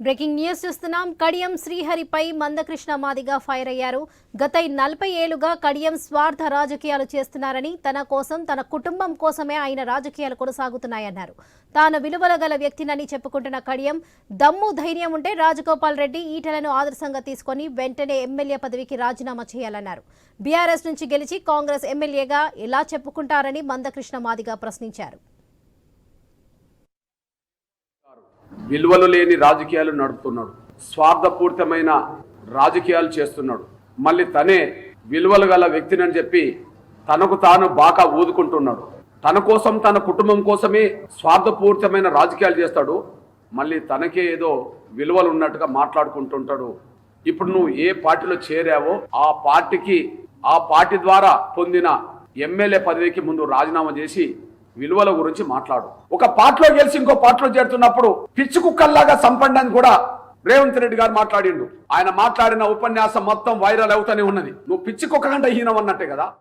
Breaking news చూస్తున్నాం. కడియం శ్రీహరిపై Mandakrishna Madiga fire అయ్యారు. గత నలభై ఏళ్ళుగా కడియం స్వార్థ రాజకీయాలు చేస్తున్నారని తన కోసం తన కుటుంబం కోసమే ఆయన రాజకీయాలు కొనసాగుతున్నాయన్నారు. తాను విలువల గల వ్యక్తినని చెప్పుకుంటున్న కడియం దమ్ము ధైర్యం ఉంటే రాజగోపాల్ రెడ్డి ఈటలను ఆదర్శంగా తీసుకొని వెంటనే ఎమ్మెల్యే పదవికి రాజీనామా చేయాలన్నారు. బీఆర్ఎస్ నుంచి గెలిచి కాంగ్రెస్ ఎమ్మెల్యేగా ఎలా చెప్పుకుంటారని మందకృష్ణ మాదిగా ప్రశ్నించారు. విలువలు లేని రాజకీయాలు నడుపుతున్నాడు. స్వార్థపూరితమైన రాజకీయాలు చేస్తున్నాడు. మళ్ళీ తనే విలువలు గల వ్యక్తినని చెప్పి తనకు తాను బాగా ఊదుకుంటున్నాడు. తన కోసం తన కుటుంబం కోసమే స్వార్థపూరితమైన రాజకీయాలు చేస్తాడు. మళ్ళీ తనకే ఏదో విలువలు ఉన్నట్టుగా మాట్లాడుకుంటుంటాడు. ఇప్పుడు నువ్వు ఏ పార్టీలో చేరావో ఆ పార్టీకి ఆ పార్టీ ద్వారా పొందిన ఎమ్మెల్యే పదవికి ముందు రాజీనామా చేసి విలువల గురించి మాట్లాడు. ఒక పార్టీలో గెలిచి ఇంకో పార్టీలో చేరుతున్నప్పుడు పిచ్చి కుక్కల్లాగా సంపండి కూడా రేవంత్ రెడ్డి గారు మాట్లాడిండు. ఆయన మాట్లాడిన ఉపన్యాసం మొత్తం వైరల్ అవుతూనే ఉన్నది. నువ్వు పిచ్చి కుక్క కంటే హీనం అన్నట్టే కదా?